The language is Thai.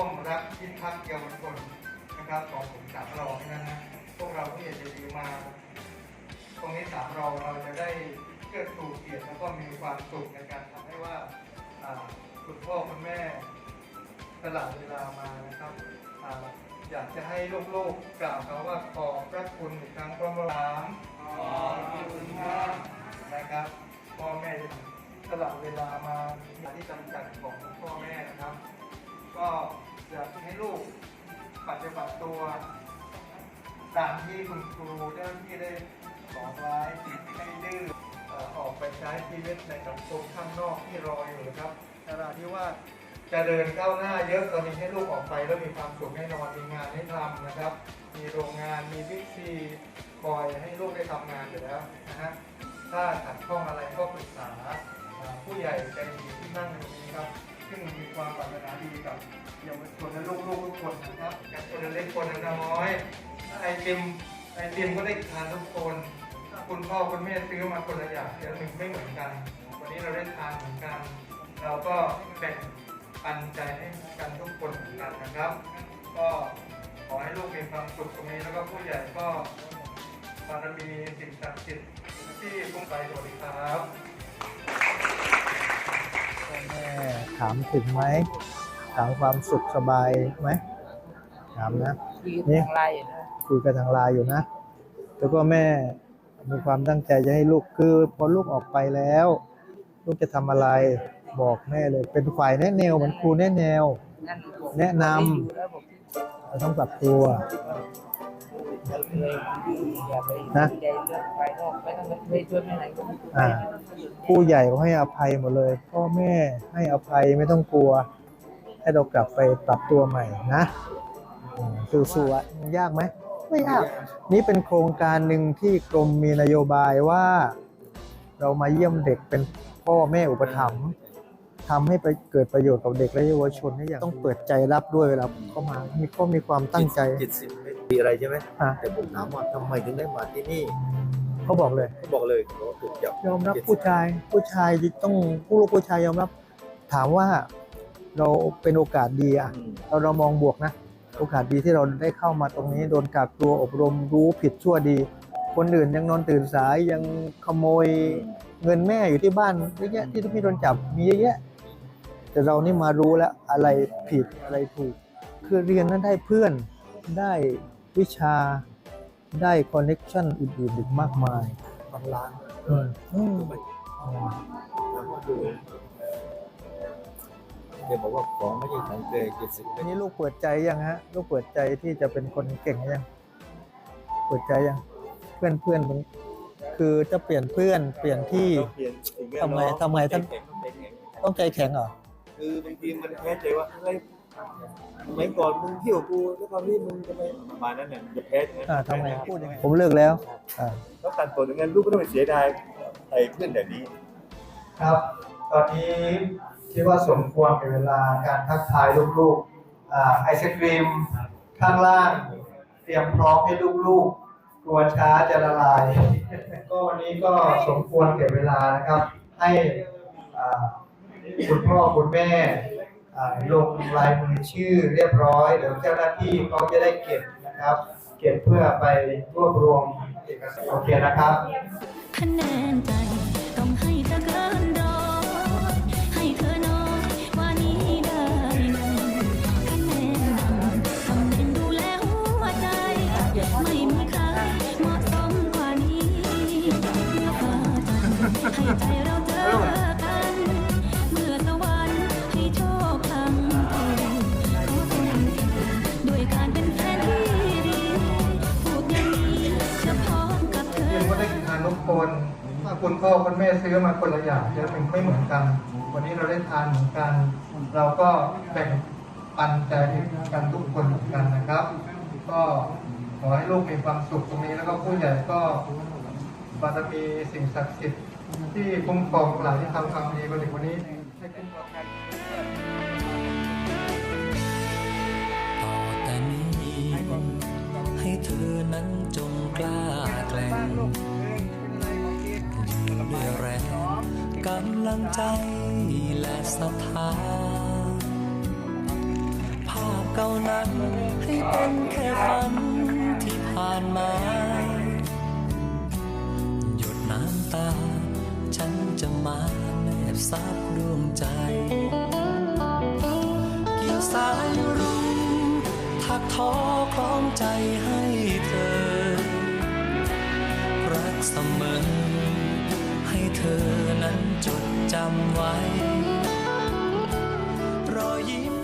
วมรับพิทักษ์เยาวชนะครับของผมสามรองนะฮะพวกเราที่อยากจะดีมา ตรงนี้สามรอเราจะได้เกิดสูเกียรติแล้วก็มีความสุขในการทำให้ว่าคุณพ่อคุณแม่ตลาดเวลามานะครับออยากจะให้ลูกๆกล่าวเขาว่าขอบพระคุณอีกครั้งพร้อมรามขอบคุณครับนะครับพ่อแม่ตลาดเวลามาที่จำกัดของพ่อแม่นะครับ ก็ อยากให้ลูกปฏิบัติตัว ตามที่คุณครูเจ้าหน้าที่ได้บอกไว้ให้ดื้อออกไปใช้ชีวิตในสังคมข้างนอกที่รออยู่นะครับขณะที่ว่าจะเดินก้าวหน้าเยอะตอนนี้ให้ลูกออกไปแล้วมีความสุขแน่นอนมีงานให้ทำนะครับ มีโรงงานมีบิ๊กซีคอยให้ลูกได้ทำงานอยู่แล้วนะฮะถ้าขัดข้องอะไรก็ปรึกษาผู้ใหญ่ใจดีที่นั่งอยู่ตรงนี้ครับ ซึ่งมีความปรารถนาดีกับเยาวชนและลูกๆทุกคนนะครับกับคนเล็กคนน้อยไอติมไอติมก็ได้ทานทุกคนคุณพ่อคุณแม่ซื้อมาคนละอย่างเดี๋ยวหนึ่งไม่เหมือนกัน วันนี้เราได้ทานเหมือนกัน เราก็แบ่งปันใจให้กันทุกคนเหมือนกันนะครับ ก็ขอให้ลูกมีความสุขตรงนี้แล้วก็ผู้ใหญ่ก็บารมีสิ่งศักดิ์สิทธิ์ที่พุ่งไปสวัสดีครับ ถามถึงไหมถามความสุขสบายไหมถามนะยืนนี่ทางไลน์นะคุยกันทางไลน์อยู่นะ แล้วก็แม่มีความตั้งใจจะให้ลูกคือพอลูกออกไปแล้ว ลูกจะทำอะไรบอกแม่เลย เป็นฝ่ายแนะแนวเหมือนครูแนะแนวนั่นผมแนะนำไม่อยู่แล้วผมเราต้องปรับตัว นะใจเรื่องไปนอกไม่ต้องไปชวนไปไหนก็ไม่ไปอ่าผู้ใหญ่ก็ให้อภัยหมดเลย พ่อแม่ให้อภัยไม่ต้องกลัว ให้เรากลับไปปรับตัวใหม่นะสู้ๆอะยากไหมไม่ยาก นี่เป็นโครงการหนึ่งที่กรมมีนโยบายว่า เรามาเยี่ยมเด็กเป็นพ่อแม่อุปถัมภ์ทำให้ไปเกิดประโยชน์กับเด็กและเยาวชนนี่อย่างต้องเปิดใจรับด้วยเวลาเข้ามา มีก็มีความตั้งใจ ม่มีอะไรใช่ไหมอะแต่ผมถามว่าทำไมถึงได้มาที่นี่เขาบอกเลย เขาบอกเลยเขาถูกจับยอมรับผู้ชายผู้ชายต้องผู้ลูกผู้ชายยอมรับ ถามว่าเราเป็นโอกาสดีอะอืมเราเรามองบวกนะ โอกาสดีที่เราได้เข้ามาตรงนี้โดนกักตัวอบรมรู้ผิดชั่วดี คนอื่นยังนอนตื่นสายยังขโมยเงินแม่อยู่ที่บ้านเยอะแยะที่ทุกพี่โดนจับมีเยอะแยะ แต่เรานี่มารู้แล้วอะไรผิดอะไรถูก คือเรียนนั้นได้เพื่อนได้ วิชาได้คอนเน็ชันอื่นๆอีกมากมายบางร้านอืมอืมถูกไหมถามว่าดูเดี๋ยวบอกว่าของไม่ใช่ของเกยเจ็ดสิบอันนี้ลูกเปิดใจยังฮะ ลูกเปิดใจที่จะเป็นคนเก่งยังเปิดใจยัง เพื่อนเพื่อนมันคือจะเปลี่ยนเพื่อนเปลี่ยนที่เปลี่ยนสิ่งแวดทำไมล้อทำไมท่านใจแข็งใจแข็งต้องใจแข็งเหรอ คือบางทีมันแพ้ใจว่าอะไรสมัยก่อนมึงเที่ยวกูแล้วตอนนี้มึงจะไปประมาณนั้นเนี่ยจะแพ้อย่างนั้นอ่าทำไมพูดยังไงผมเลิกแล้วอ่าแล้วการตรวจอย่างนั้นลูกก็ต้องไปเสียดายไอ้เพื่อนแบบนี้ ครับ ตอนนี้คิดว่าสมควรเป็นเวลาการทักทายลูกๆอ่าไอศครีมข้างล่าง เตรียมพร้อมให้ลูกๆกลัวช้าจะละลาย ก็วันนี้ก็สมควรเก็บเวลานะครับ ให้อ่า คุณพ่อคุณแม่ลงลายมือชื่อเรียบร้อย เดี๋ยวเจ้าหน้าที่เขาจะได้เก็บนะครับ เก็บเพื่อไปรวบรวมเอกสารโอเคนะครับคะแนนใจต้องให้เธอเกินร้อยให้เธอน้อยกว่านี้ได้ไหมคะแนนนำทำเน้นดูแลหัวใจ ไม่มีใครเหมาะสมกว่านี้เมื่อฟ้าจันทร์ให้ใจเรา คนถ้าคุณพ่อคุณแม่ซื้อมาคนละอย่างเดี๋ยวมันไม่เหมือนกัน วันนี้เราได้ทานเหมือนกัน เราก็แบ่งปันใจกันทุกคนเหมือนกันนะครับ ก็ขอให้ลูกมีความสุขตรงนี้แล้วก็ผู้ใหญ่ก็บารมีสิ่งศักดิ์สิทธิ์ที่คุ้มครองหลายที่ทำความดีมาถึงวันนี้ให้คุ้มครองกันต่อแต่นี้ให้เธอนั้นจงกล้า กำลังใจและศรัทธา ภาพเก่านั้นให้เป็นแค่ฝันที่ผ่านมา หยดน้ำตา ฉันจะมาแนบซับดวงใจเกี่ยวสายรุ้งถักทอคล้องใจให้เธอ รักเสมอให้เธอ นั้นจดจำไว้ รอยยิ้ม